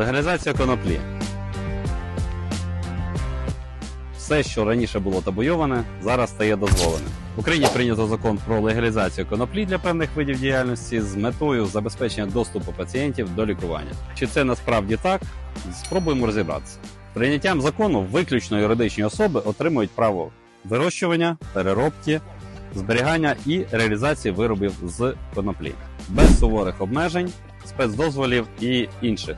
Легалізація коноплі. Все, що раніше було табуйоване, зараз стає дозволеним. В Україні прийнято закон про легалізацію коноплі для певних видів діяльності з метою забезпечення доступу пацієнтів до лікування. Чи це насправді так? Спробуємо розібратися. Прийняттям закону виключно юридичні особи отримують право вирощування, переробки, зберігання і реалізації виробів з коноплі без суворих обмежень, спецдозволів і інших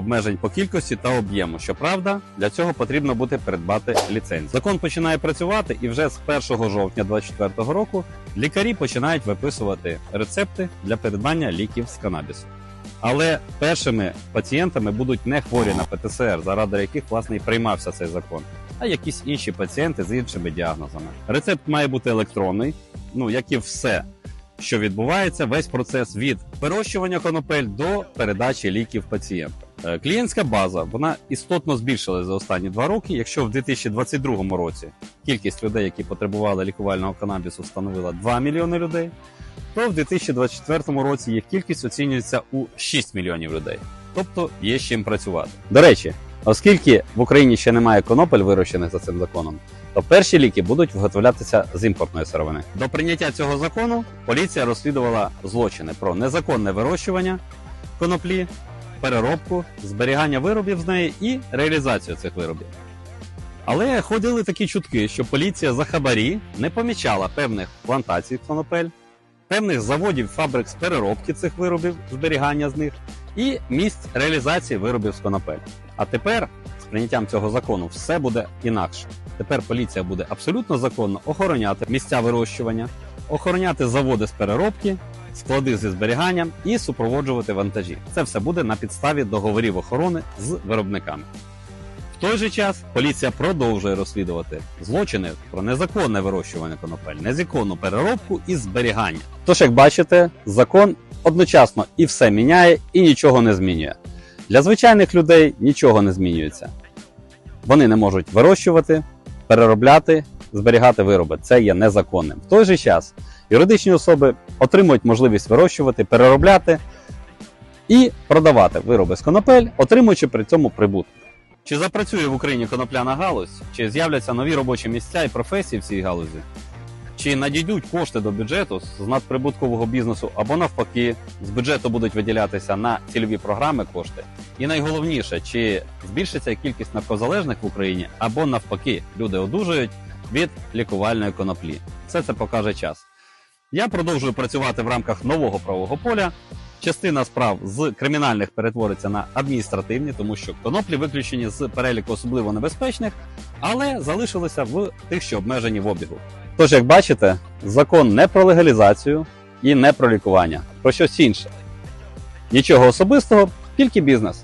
обмежень по кількості та об'єму. Щоправда, для цього потрібно буде придбати ліцензію. Закон починає працювати, і вже з 1 жовтня 2024 року лікарі починають виписувати рецепти для придбання ліків з канабісу. Але першими пацієнтами будуть не хворі на ПТСР, заради яких власне і приймався цей закон, а якісь інші пацієнти з іншими діагнозами. Рецепт має бути електронний, ну як і все, що відбувається, весь процес від вирощування конопель до передачі ліків пацієнту. Е, Клієнтська база вона істотно збільшилась за останні два роки. Якщо в 2022 році кількість людей, які потребували лікувального канабісу, становила 2 мільйони людей, то в 2024 році їх кількість оцінюється у 6 мільйонів людей. Тобто є з чим працювати. До речі, оскільки в Україні ще немає конопель, вирощених за цим законом, то перші ліки будуть виготовлятися з імпортної сировини. До прийняття цього закону поліція розслідувала злочини про незаконне вирощування коноплі, переробку, зберігання виробів з неї і реалізацію цих виробів. Але ходили такі чутки, що поліція за хабарі не помічала певних плантацій конопель, певних заводів фабрик з переробки цих виробів, зберігання з них і місць реалізації виробів з конопель. А тепер з прийняттям цього закону все буде інакше. Тепер поліція буде абсолютно законно охороняти місця вирощування, охороняти заводи з переробки, склади зі зберіганням і супроводжувати вантажі. Це все буде на підставі договорів охорони з виробниками. В той же час поліція продовжує розслідувати злочини про незаконне вирощування конопель, незаконну переробку і зберігання. Тож, як бачите, закон одночасно і все міняє, і нічого не змінює. Для звичайних людей нічого не змінюється. Вони не можуть вирощувати, переробляти, зберігати вироби. Це є незаконним. В той же час юридичні особи отримують можливість вирощувати, переробляти і продавати вироби з конопель, отримуючи при цьому прибуток. Чи запрацює в Україні конопляна галузь, чи з'являться нові робочі місця і професії в цій галузі? Чи надійдуть кошти до бюджету з надприбуткового бізнесу, або навпаки, з бюджету будуть виділятися на цільові програми кошти? І найголовніше, чи збільшиться кількість наркозалежних в Україні, або навпаки, люди одужують від лікувальної коноплі? Все це покаже час. Я продовжую працювати в рамках нового правового поля. Частина справ з кримінальних перетвориться на адміністративні, тому що коноплі виключені з переліку особливо небезпечних, але залишилися в тих, що обмежені в обігу. Тож, як бачите, закон не про легалізацію і не про лікування, про щось інше. Нічого особистого, тільки бізнес.